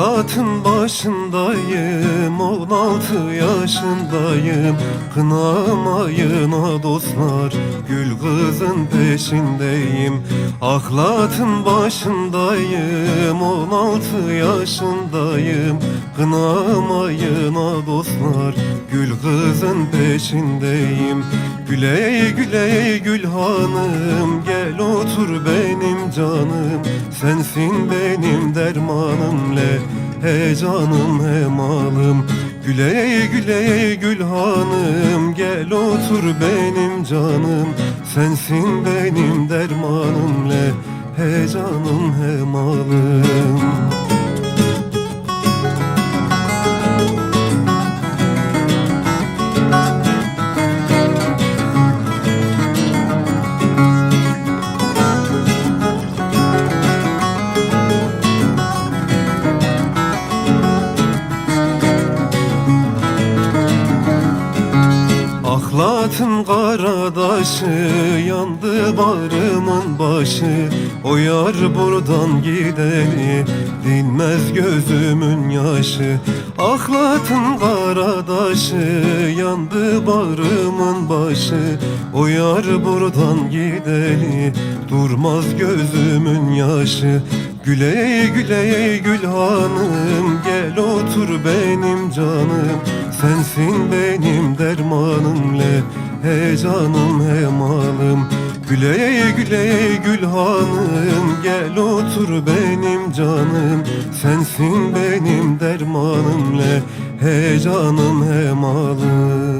Hayatın başındayım, on altı yaşındayım. Kınamayın ha dostlar, gül kızın peşindeyim. Aklatın başındayım, on altı yaşındayım. Kınamayın ha dostlar, gül kızın peşindeyim. Güley güley gül hanım, gel otur benim canım. Sensin benim dermanım le He canım he malım Güley güley gül hanım Gel otur benim canım. Sensin benim dermanım le He canım Ahlatın karadaşı yandı barımın başı. O yar buradan gideni dinmez gözümün yaşı. Ahlatın karadaşı yandı barımın başı. O yar buradan gideni durmaz gözümün yaşı. Güley güley gül hanım gel otur benim canım Sensin benim dermanım le He canım he malım. Güley güley gül hanım Gel otur benim canım. Sensin benim dermanım le He canım he malım